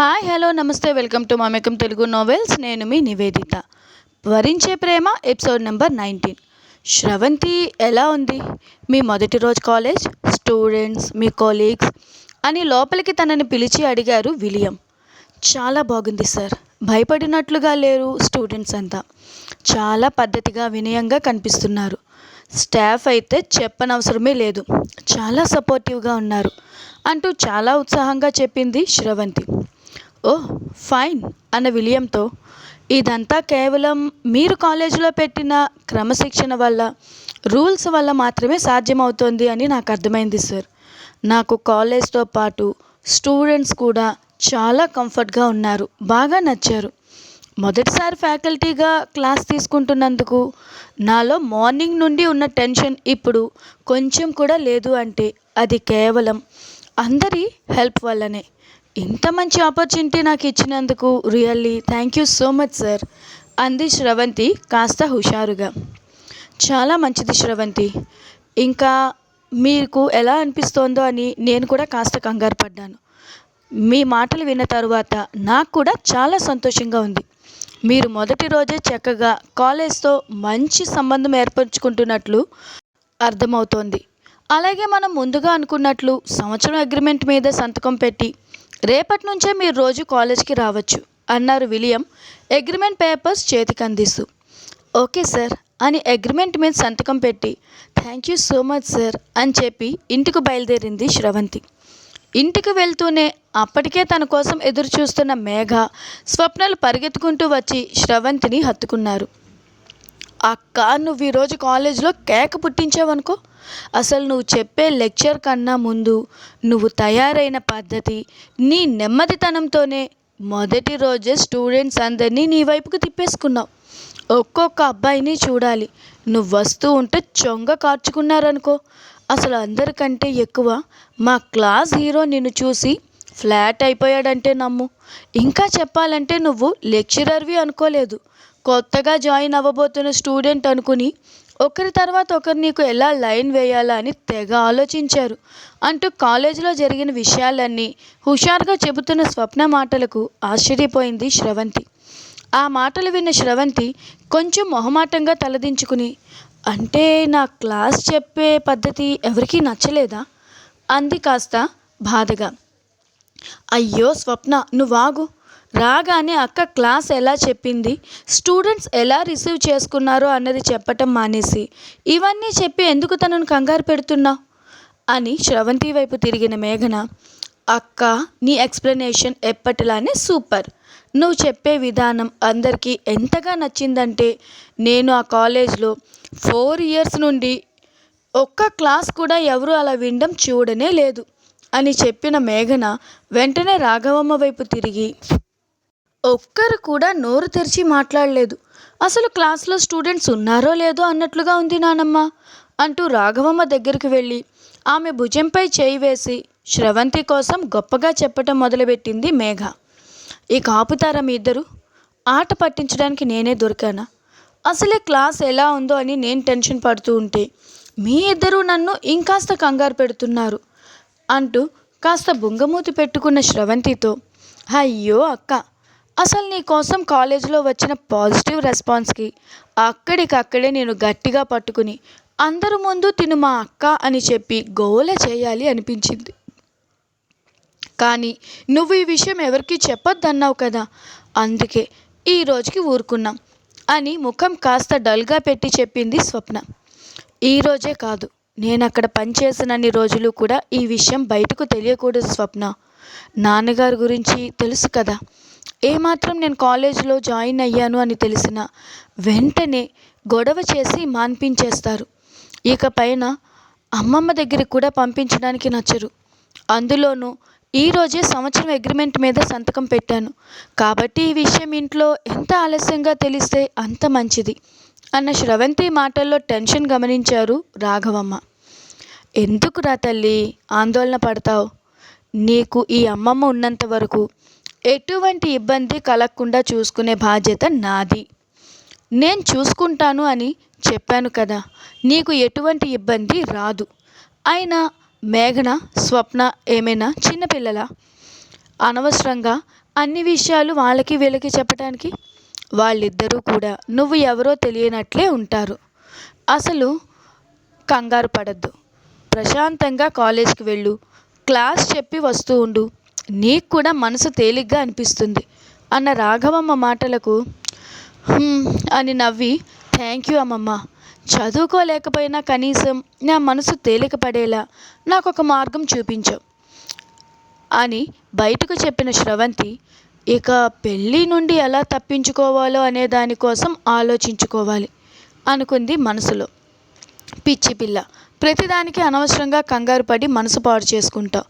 Hi hello నమస్తే welcome to Mamekam Telugu novels నేను మీ Nivedita. Varinche Prema episode number nineteen Sravanthi ఎలా ఉంది? మీ మొదటి రోజు కాలేజ్ స్టూడెంట్స్ మీ కొలీగ్స్ అని లోపలికి తనని పిలిచి అడిగారు విలియం. చాలా బాగుంది సార్ భయపడినట్లుగా లేరు స్టూడెంట్స్ అంతా. చాలా పద్ధతిగా వినయంగా కనిపిస్తున్నారు. స్టాఫ్ అయితే చెప్పనవసరమే లేదు. చాలా సపోర్టివ్గా ఉన్నారు. అంటూ చాలా ఉత్సాహంగా చెప్పింది శ్రవంతి. ఓ ఫైన్ అన్న విలియంతో ఇదంతా కేవలం మీరు కాలేజీలో పెట్టిన క్రమశిక్షణ వల్ల రూల్స్ వల్ల మాత్రమే సాధ్యమవుతోంది అని నాకు అర్థమైంది సార్. నాకు కాలేజ్తో పాటు స్టూడెంట్స్ కూడా చాలా కంఫర్ట్గా ఉన్నారు బాగా నచ్చారు. మొదటిసారి ఫ్యాకల్టీగా క్లాస్ తీసుకుంటున్నందుకు నాలో మార్నింగ్ నుండి ఉన్న టెన్షన్ ఇప్పుడు కొంచెం కూడా లేదు అంటే అది కేవలం అందరి హెల్ప్ వల్లనే. ఇంత మంచి ఆపర్చునిటీ నాకు ఇచ్చినందుకు really thank you so much sir అంది శ్రవంతి కాస్త హుషారుగా. చాలా మంచిది శ్రవంతి. ఇంకా మీకు ఎలా అనిపిస్తోందో అని నేను కూడా కాస్త కంగారు పడ్డాను. మీ మాటలు విన్న తరువాత నాకు కూడా చాలా సంతోషంగా ఉంది. మీరు మొదటి రోజే చక్కగా కాలేజ్తో మంచి సంబంధం ఏర్పరచుకుంటున్నట్లు అర్థమవుతోంది. అలాగే మనం ముందుగా అనుకున్నట్లు సంవత్సరం అగ్రిమెంట్ మీద సంతకం పెట్టి రేపటి నుంచే మీరు రోజు కాలేజ్కి రావచ్చు అన్నారు విలియం. అగ్రిమెంట్ పేపర్స్ చేతికి అందిస్తూ. ఓకే సార్ అని అగ్రిమెంట్ మీద సంతకం పెట్టి thank you so much sir అని చెప్పి ఇంటికి బయలుదేరింది శ్రవంతి. ఇంటికి వెళ్తూనే అప్పటికే తన కోసం ఎదురు చూస్తున్న మేఘ స్వప్నలు పరిగెత్తుకుంటూ వచ్చి శ్రవంతిని హత్తుకున్నారు. అక్క నువ్వు ఈరోజు కాలేజీలో కేక పుట్టించావనుకో? అసలు నువ్వు చెప్పే లెక్చర్ కన్నా ముందు నువ్వు తయారైన పద్ధతి నీ నెమ్మదితనంతోనే మొదటి రోజే స్టూడెంట్స్ అందరినీ నీ వైపుకు తిప్పేసుకున్నావు. ఒక్కొక్క అబ్బాయిని చూడాలి. నువ్వు వస్తూ ఉంటే చొంగ కార్చుకున్నారనుకో. అసలు అందరికంటే ఎక్కువ మా క్లాస్ హీరో నిన్ను చూసి ఫ్లాట్ అయిపోయాడంటే నమ్ము. ఇంకా చెప్పాలంటే నువ్వు లెక్చరర్వి అనుకోలేదు. కొత్తగా జాయిన్ అవ్వబోతున్న స్టూడెంట్ అనుకుని ఒకరి తర్వాత ఒకరు నీకు ఎలా లైన్ వేయాలా అని తెగ ఆలోచించారు. అంటూ కాలేజీలో జరిగిన విషయాలన్నీ హుషారుగా చెబుతున్న స్వప్న మాటలకు ఆశ్చర్యపోయింది శ్రవంతి. ఆ మాటలు విన్న శ్రవంతి కొంచెం మొహమాటంగా తలదించుకుని అంటే నా క్లాస్ చెప్పే పద్ధతి ఎవరికీ నచ్చలేదా? అంది కాస్త బాధగా. అయ్యో స్వప్న నువ్వాగు రాగానే అక్క క్లాస్ ఎలా చెప్పింది? స్టూడెంట్స్ ఎలా రిసీవ్ చేసుకున్నారో అన్నది చెప్పటం మానేసి ఇవన్నీ చెప్పి ఎందుకు తనను కంగారు పెడుతున్నావు అని శ్రవంతి వైపు తిరిగిన మేఘన అక్క నీ ఎక్స్ప్లెనేషన్ ఎప్పటిలానే సూపర్. నువ్వు చెప్పే విధానం అందరికీ ఎంతగా నచ్చిందంటే నేను ఆ కాలేజ్లో ఫోర్ ఇయర్స్ నుండి ఒక్క క్లాస్ కూడా ఎవరు అలా వినడం చూడనే లేదు అని చెప్పిన మేఘన వెంటనే రాఘవమ్మ వైపు తిరిగి ఒక్కరు కూడా నోరు తెరిచి మాట్లాడలేదు. అసలు క్లాస్లో స్టూడెంట్స్ ఉన్నారో లేదో అన్నట్లుగా ఉంది నానమ్మ అంటూ రాఘవమ్మ దగ్గరికి వెళ్ళి ఆమె భుజంపై చేయి వేసి శ్రవంతి కోసం గొప్పగా చెప్పటం మొదలుపెట్టింది మేఘ. ఇక ఆపుతారా మీ ఇద్దరు? ఆట పట్టించడానికి నేనే దొరికానా? అసలే క్లాస్ ఎలా ఉందో అని నేను టెన్షన్ పడుతూ ఉంటే మీ ఇద్దరూ నన్ను ఇంకాస్త కంగారు పెడుతున్నారు అంటూ కాస్త బుంగమూతి పెట్టుకున్న శ్రవంతితో అయ్యో అక్క అసలు నీ కోసం కాలేజీలో వచ్చిన పాజిటివ్ రెస్పాన్స్కి అక్కడికక్కడే నేను గట్టిగా పట్టుకుని అందరి ముందు తిను మా అక్క అని చెప్పి గోల చేయాలి అనిపించింది. కానీ నువ్వు ఈ విషయం ఎవరికి చెప్పొద్దన్నావు కదా అందుకే ఈ రోజుకి ఊరుకున్నాం అని ముఖం కాస్త డల్గా పెట్టి చెప్పింది స్వప్న. ఈరోజే కాదు నేను అక్కడ పనిచేసినన్ని రోజులు కూడా ఈ విషయం బయటకు తెలియకూడదు స్వప్న. నాన్నగారి గురించి తెలుసు కదా ఏమాత్రం నేను కాలేజీలో జాయిన్ అయ్యాను అని తెలిసిన వెంటనే గొడవ చేసి మాన్పించేస్తారు. ఇక పైన అమ్మమ్మ దగ్గరికి కూడా పంపించడానికి నచ్చరు. అందులోనూ ఈరోజే సంవత్సరం అగ్రిమెంట్ మీద సంతకం పెట్టాను. కాబట్టి ఈ విషయం ఇంట్లో ఎంత ఆలస్యంగా తెలిస్తే అంత మంచిది అన్న శ్రవంతి మాటల్లో టెన్షన్ గమనించారు రాఘవమ్మ. ఎందుకురా తల్లి ఆందోళన పడతావు? నీకు ఈ అమ్మమ్మ ఉన్నంత వరకు ఎటువంటి ఇబ్బంది కలగకుండా చూసుకునే బాధ్యత నాది. నేను చూసుకుంటాను అని చెప్పాను కదా నీకు ఎటువంటి ఇబ్బంది రాదు. అయినా మేఘన స్వప్న ఏమైనా చిన్నపిల్లల అనవసరంగా అన్ని విషయాలు వాళ్ళకి వీళ్ళకి చెప్పడానికి వాళ్ళిద్దరూ కూడా నువ్వు ఎవరో తెలియనట్లే ఉంటారు. అసలు కంగారు పడద్దు. ప్రశాంతంగా కాలేజ్కి వెళ్ళు. క్లాస్ చెప్పి వస్తూ ఉండు. నీకు కూడా మనసు తేలిగ్గా అనిపిస్తుంది అన్న రాఘవమ్మ మాటలకు అని నవ్వి థ్యాంక్ యూ అమ్మమ్మ. చదువుకోలేకపోయినా కనీసం నా మనసు తేలిక పడేలా నాకు ఒక మార్గం చూపించావు అని బయటకు చెప్పిన స్రవంతి ఇక పెళ్ళి నుండి ఎలా తప్పించుకోవాలో అనే దానికోసం ఆలోచించుకోవాలి అనుకుంది మనసులో. పిచ్చి పిల్ల ప్రతిదానికి అనవసరంగా కంగారు పడి మనసు పాడు చేసుకుంటావు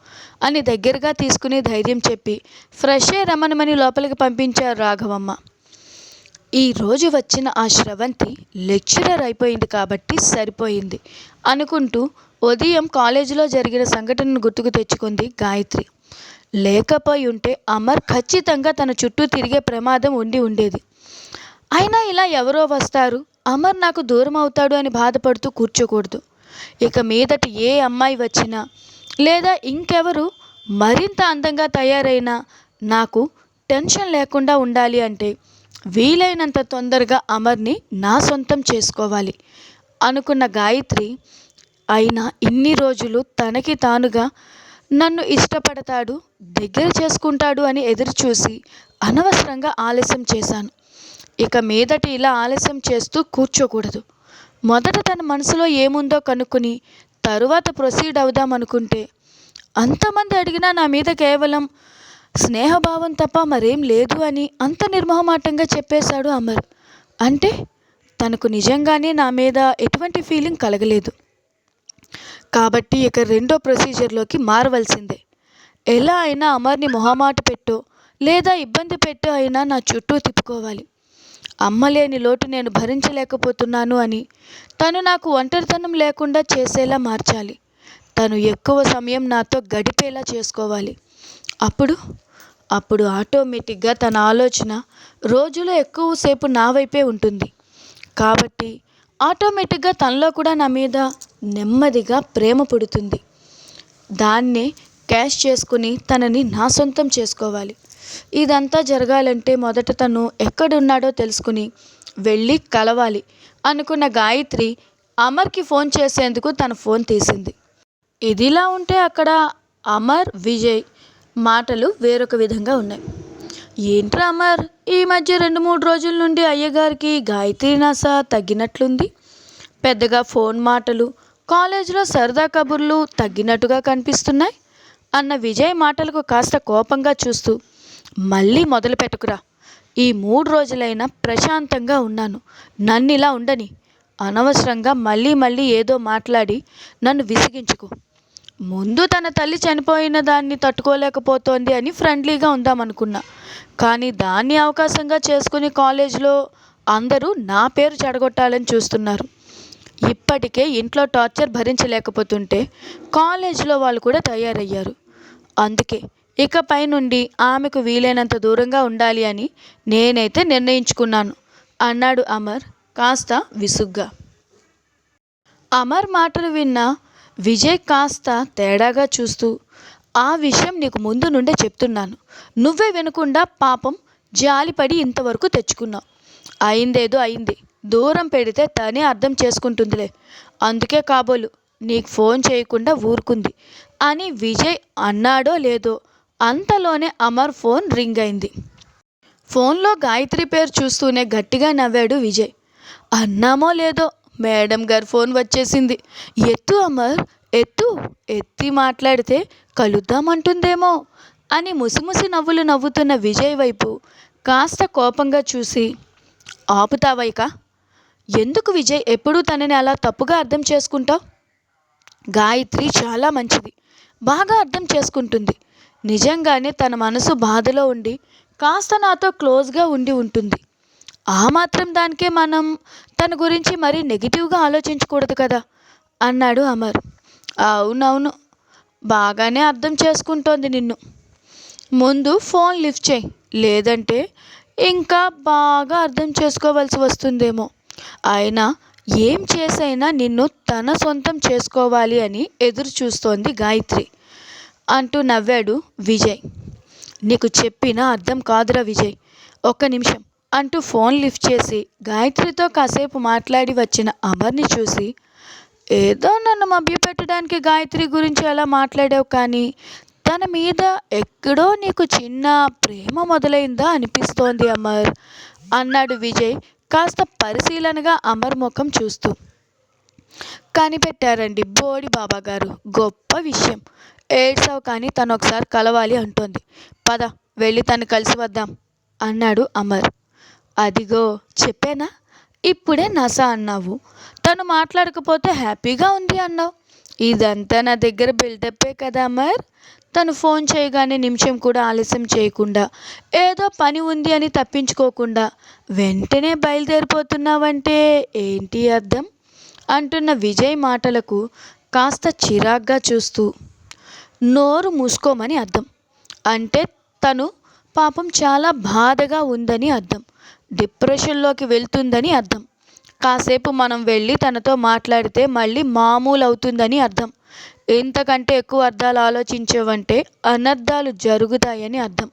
అని దగ్గరగా తీసుకుని ధైర్యం చెప్పి ఫ్రెష్ అయ్యి రమణమని లోపలికి పంపించారు రాఘవమ్మ. ఈ రోజు వచ్చిన ఆ స్రవంతి లెక్చరర్ అయిపోయింది కాబట్టి సరిపోయింది అనుకుంటూ ఉదయం కాలేజీలో జరిగిన సంఘటనను గుర్తుకు తెచ్చుకుంది గాయత్రి. లేకపోయి ఉంటే అమర్ ఖచ్చితంగా తన చుట్టూ తిరిగే ప్రమాదం ఉండి ఉండేది. అయినా ఇలా ఎవరో వస్తారు? అమర్ నాకు దూరం అవుతాడు అని బాధపడుతూ కూర్చోకూడదు. ఇక మీదట ఏ అమ్మాయి వచ్చినా లేదా ఇంకెవరు మరింత అందంగా తయారైనా నాకు టెన్షన్ లేకుండా ఉండాలి అంటే వీలైనంత తొందరగా అమర్ని నా సొంతం చేసుకోవాలి. అనుకున్న గాయత్రి అయినా ఇన్ని రోజులు తనకి తానుగా నన్ను ఇష్టపడతాడు దగ్గర చేసుకుంటాడు అని ఎదురు చూసి అనవసరంగా ఆలస్యం చేశాను. ఇక మీదట ఇలా ఆలస్యం చేస్తూ కూర్చోకూడదు. మొదట తన మనసులో ఏముందో కనుక్కుని తరువాత ప్రొసీడ్ అవుదాం అనుకుంటే అంతమంది అడిగినా నా మీద కేవలం స్నేహభావం తప్ప మరేం లేదు అని అంత నిర్మోహమాటంగా చెప్పేశాడు అమర్. అంటే తనకు నిజంగానే నా మీద ఎటువంటి ఫీలింగ్ కలగలేదు. కాబట్టి ఇక రెండో ప్రొసీజర్లోకి మారవలసిందే. ఎలా అయినా అమర్ని మొహమాట పెట్టో లేదా ఇబ్బంది పెట్టో అయినా నా చుట్టూ తిప్పుకోవాలి. అమ్మలేని లోటు నేను భరించలేకపోతున్నాను అని తను నాకు ఒంటరితనం లేకుండా చేసేలా మార్చాలి. తను ఎక్కువ సమయం నాతో గడిపేలా చేసుకోవాలి. అప్పుడు అప్పుడు ఆటోమేటిక్గా తన ఆలోచన రోజులో ఎక్కువసేపు నా వైపే ఉంటుంది. కాబట్టి ఆటోమేటిక్గా తనలో కూడా నా మీద నెమ్మదిగా ప్రేమ పుడుతుంది. దాన్నే క్యాష్ చేసుకుని తనని నా సొంతం చేసుకోవాలి. ఇదంతా జరగాలంటే మొదట తను ఎక్కడున్నాడో తెలుసుకుని వెళ్ళి కలవాలి అనుకున్న గాయత్రి అమర్కి ఫోన్ చేసేందుకు తన ఫోన్ తీసింది. ఇదిలా ఉంటే అక్కడ అమర్ విజయ్ మాటలు వేరొక విధంగా ఉన్నాయి. ఏంట్రా అమర్ ఈ మధ్య రెండు మూడు రోజుల నుండి అయ్యగారికి గాయత్రి నాస తగ్గినట్లుంది? పెద్దగా ఫోన్ మాటలు కాలేజీలో సరదా కబుర్లు తగ్గినట్టుగా కనిపిస్తున్నాయి? అన్న విజయ్ మాటలకు కాస్త కోపంగా చూస్తూ మళ్ళీ మొదలు పెట్టుకురా ఈ మూడు రోజులైనా ప్రశాంతంగా ఉన్నాను. నన్ను ఇలా ఉండని. అనవసరంగా మళ్ళీ మళ్ళీ ఏదో మాట్లాడి నన్ను విసిగించుకో. ముందు తన తల్లి చనిపోయిన దాన్ని తట్టుకోలేకపోతోంది అని ఫ్రెండ్లీగా ఉందామనుకున్నా. కానీ దాన్ని అవకాశంగా చేసుకుని కాలేజీలో అందరూ నా పేరు చెడగొట్టాలని చూస్తున్నారు. ఇప్పటికే ఇంట్లో టార్చర్ భరించలేకపోతుంటే కాలేజీలో వాళ్ళు కూడా తయారయ్యారు. అందుకే ఇకపై నుండి ఆమెకు వీలైనంత దూరంగా ఉండాలి అని నేనైతే నిర్ణయించుకున్నాను అన్నాడు అమర్ కాస్త విసుగ్గా. అమర్ మాటలు విన్న విజయ్ కాస్త తేడాగా చూస్తూ ఆ విషయం నీకు ముందు నుండే చెప్తున్నాను. నువ్వే వినకుండా పాపం జాలిపడి ఇంతవరకు తెచ్చుకున్నావు. అయిందేదో అయింది. దూరం పెడితే తనే అర్థం చేసుకుంటుందిలే. అందుకే కాబోలు నీకు ఫోన్ చేయకుండా ఊరుకుంది అని విజయ్ అన్నాడో లేదో అంతలోనే అమర్ ఫోన్ రింగ్ అయింది. ఫోన్లో గాయత్రి పేరు చూస్తూనే గట్టిగా నవ్వాడు విజయ్. అన్నామో లేదో మేడం గారు ఫోన్ వచ్చేసింది. ఎత్తు అమర్ ఎత్తు ఎత్తి మాట్లాడితే కలుద్దామంటుందేమో అని ముసిముసి నవ్వులు నవ్వుతున్న విజయ్ వైపు కాస్త కోపంగా చూసి ఆపుతావైక? ఎందుకు విజయ్ ఎప్పుడూ తనని అలా తప్పుగా అర్థం చేసుకుంటావు? గాయత్రి చాలా మంచిది. బాగా అర్థం చేసుకుంటుంది. నిజంగానే తన మనసు బాధలో ఉండి కాస్త నాతో క్లోజ్గా ఉండి ఉంటుంది. ఆ మాత్రం దానికే మనం తన గురించి మరీ నెగిటివ్గా ఆలోచించకూడదు కదా? అన్నాడు అమర్. అవునవును బాగానే అర్థం చేసుకుంటోంది నిన్ను. ముందు ఫోన్ లిఫ్ట్ చేయి లేదంటే ఇంకా బాగా అర్థం చేసుకోవాల్సి వస్తుందేమో. అయినా ఏం చేసైనా నిన్ను తన సొంతం చేసుకోవాలి అని ఎదురు చూస్తోంది గాయత్రి. అంటూ నవ్వాడు విజయ్. నీకు చెప్పినా అర్థం కాదురా విజయ్. ఒక్క నిమిషం అంటూ ఫోన్ లిఫ్ట్ చేసి గాయత్రితో కాసేపు మాట్లాడి వచ్చిన అమర్ని చూసి ఏదో నన్ను మభ్యపెట్టడానికి గాయత్రి గురించి అలా మాట్లాడావు కానీ తన మీద ఎక్కడో నీకు చిన్న ప్రేమ మొదలైందా అనిపిస్తోంది అమర్ అన్నాడు విజయ్ కాస్త పరిశీలనగా అమర్ ముఖం చూస్తూ. కనిపెట్టారండి బోడి బాబా గారు గొప్ప విషయం. ఏడ్సావు కానీ తను ఒకసారి కలవాలి అంటోంది. పద వెళ్ళి తను కలిసి వద్దాం అన్నాడు అమర్. అదిగో చెప్పానా? ఇప్పుడే నస అన్నావు. తను మాట్లాడకపోతే హ్యాపీగా ఉంది అన్నావు. ఇదంతా నా దగ్గర బిల్డప్పే కదా అమర్. తను ఫోన్ చేయగానే నిమిషం కూడా ఆలస్యం చేయకుండా ఏదో పని ఉంది అని తప్పించుకోకుండా వెంటనే బయలుదేరిపోతున్నావంటే ఏంటి అర్థం? అంటున్న విజయ్ మాటలకు కాస్త చిరాగ్గా చూస్తూ నోరు మూసుకోమని అర్థం. అంటే తను పాపం చాలా బాధగా ఉందని అర్థం. డిప్రెషన్లోకి వెళ్తుందని అర్థం. కాసేపు మనం వెళ్ళి తనతో మాట్లాడితే మళ్ళీ మామూలు అవుతుందని అర్థం. ఇంతకంటే ఎక్కువ అర్థాలు ఆలోచించేవంటే అనర్థాలు జరుగుతాయని అర్థం.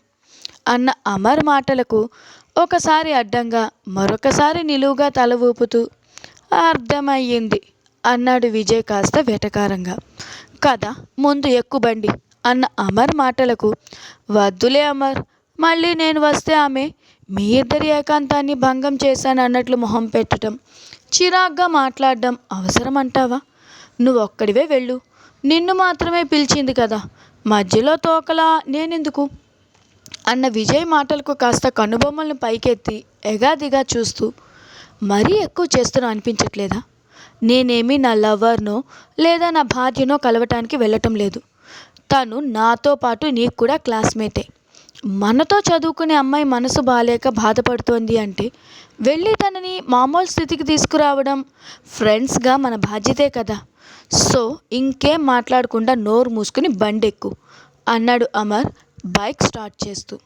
అన్న అమర్ మాటలకు ఒకసారి అడ్డంగా మరొకసారి నిలువుగా తల ఊపుతూ అర్థమయ్యింది అన్నాడు విజయ్ కాస్త వెటకారంగా. కదా ముందు ఎక్కుబండి అన్న అమర్ మాటలకు. వద్దులే అమర్ మళ్ళీ నేను వస్తే ఆమె మీ ఇద్దరి ఏకాంతాన్ని భంగం చేశాను అన్నట్లు మొహం పెట్టడం చిరాగ్గా మాట్లాడడం అవసరం అంటావా నువ్వు ఒక్కడివే వెళ్ళు నిన్ను మాత్రమే పిలిచింది కదా మధ్యలో తోకలా నేనెందుకు? అన్న విజయ్ మాటలకు కాస్త కనుబొమ్మలను పైకెత్తి ఎగాదిగా చూస్తూ మరీ ఎక్కువ చేస్తున్నా అనిపించట్లేదా? నేనేమి నా లవర్నో లేదా నా భార్యనో కలవటానికి వెళ్ళటం లేదు. తను నాతో పాటు నీకు కూడా క్లాస్మేటే. మనతో చదువుకునే అమ్మాయి మనసు బాగాలేక బాధపడుతోంది అంటే వెళ్ళి తనని మామూలు స్థితికి తీసుకురావడం ఫ్రెండ్స్గా మన బాధ్యతే కదా. సో ఇంకేం మాట్లాడకుండా నోరు మూసుకుని బండెక్కు అన్నాడు అమర్ బైక్ స్టార్ట్ చేస్తూ.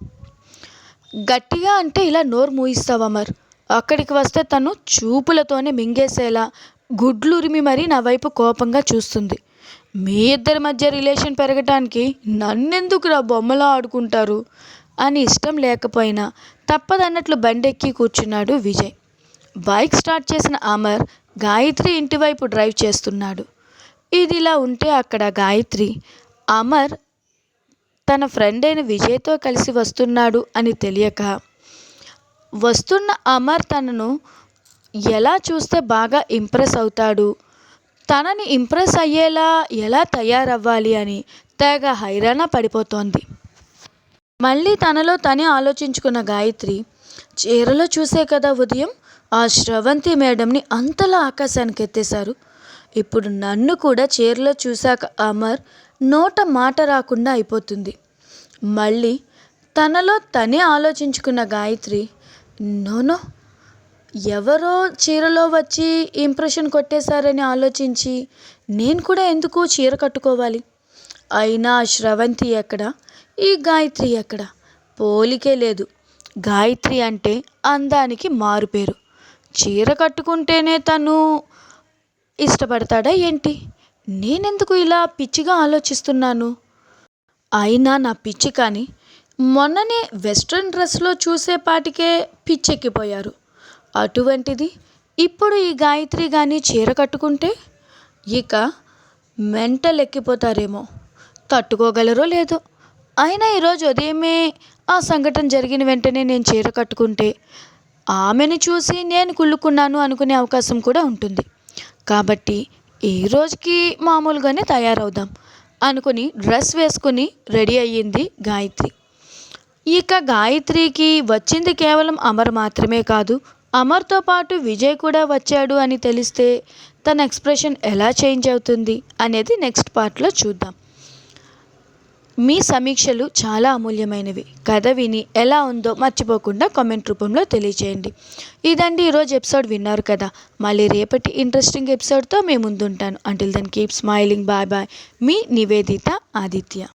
గట్టిగా అంటే ఇలా నోరు మూయిస్తావు అమర్. అక్కడికి వస్తే తను చూపులతోనే మింగేసేలా గుడ్లురిమి మరీ నా వైపు కోపంగా చూస్తుంది. మీ ఇద్దరి మధ్య రిలేషన్ పెరగటానికి నన్నెందుకు రా బొమ్మలా ఆడుకుంటారు? అని ఇష్టం లేకపోయినా తప్పదన్నట్లు బండెక్కి కూర్చున్నాడు విజయ్. బైక్ స్టార్ట్ చేసిన అమర్ గాయత్రి ఇంటివైపు డ్రైవ్ చేస్తున్నాడు. ఇదిలా ఉంటే అక్కడ గాయత్రి అమర్ తన ఫ్రెండ్ అయిన విజయ్తో కలిసి వస్తున్నాడు అని తెలియక వస్తున్న అమర్ తనను ఎలా చూస్తే బాగా ఇంప్రెస్ అవుతాడు? తనని ఇంప్రెస్ అయ్యేలా ఎలా తయారవ్వాలి అని తెగ హైరాణ పడిపోతోంది. మళ్ళీ తనలో తనే ఆలోచించుకున్న గాయత్రి చీరలో చూసే కదా ఉదయం? ఆ శ్రవంతి మేడంని అంతలా ఆకాశానికి ఎత్తేశారు ఇప్పుడు నన్ను కూడా చీరలో చూశాక అమర్ నోట మాట రాకుండా అయిపోతుంది. మళ్ళీ తనలో తనే ఆలోచించుకున్న గాయత్రి నోనో ఎవరో చీరలో వచ్చి ఇంప్రెషన్ కొట్టేశారని ఆలోచించి నేను కూడా ఎందుకు చీర కట్టుకోవాలి? అయినా శ్రవంతి ఎక్కడ? ఈ గాయత్రి ఎక్కడ? పోలికే లేదు. గాయత్రి అంటే అందానికి మారుపేరు చీర కట్టుకుంటేనే తను ఇష్టపడతాడా ఏంటి? నేనెందుకు ఇలా పిచ్చిగా ఆలోచిస్తున్నాను? అయినా నా పిచ్చి కానీ మొన్ననే వెస్ట్రన్ డ్రెస్లో చూసేపాటికే పిచ్చెక్కిపోయారు. అటువంటిది. ఇప్పుడు ఈ గాయత్రి కానీ చీర కట్టుకుంటే ఇక మెంట ఎక్కిపోతారేమో. తట్టుకోగలరో లేదో. అయినా ఈరోజు ఉదయమే ఆ సంఘటన జరిగిన వెంటనే నేను చీర కట్టుకుంటే ఆమెను చూసి నేను కుళ్ళుకున్నాను అనుకునే అవకాశం కూడా ఉంటుంది. కాబట్టి ఈ రోజుకి మామూలుగానే తయారవుదాం అనుకుని డ్రెస్ వేసుకుని రెడీ అయ్యింది గాయత్రి. ఇక గాయత్రికి వచ్చింది కేవలం అమర్ మాత్రమే కాదు అమర్తో పాటు విజయ్ కూడా వచ్చాడు అని తెలిస్తే తన ఎక్స్ప్రెషన్ ఎలా చేంజ్ అవుతుంది అనేది నెక్స్ట్ పార్ట్లో చూద్దాం. మీ సమీక్షలు చాలా అమూల్యమైనవి. కథ విని ఎలా ఉందో మర్చిపోకుండా కామెంట్ రూపంలో తెలియచేయండి. ఇదండి ఈరోజు ఎపిసోడ్ విన్నారు కదా. మళ్ళీ రేపటి ఇంట్రెస్టింగ్ ఎపిసోడ్తో మేము ముందుంటాను. Until then keep smiling bye bye మీ నివేదిత ఆదిత్య.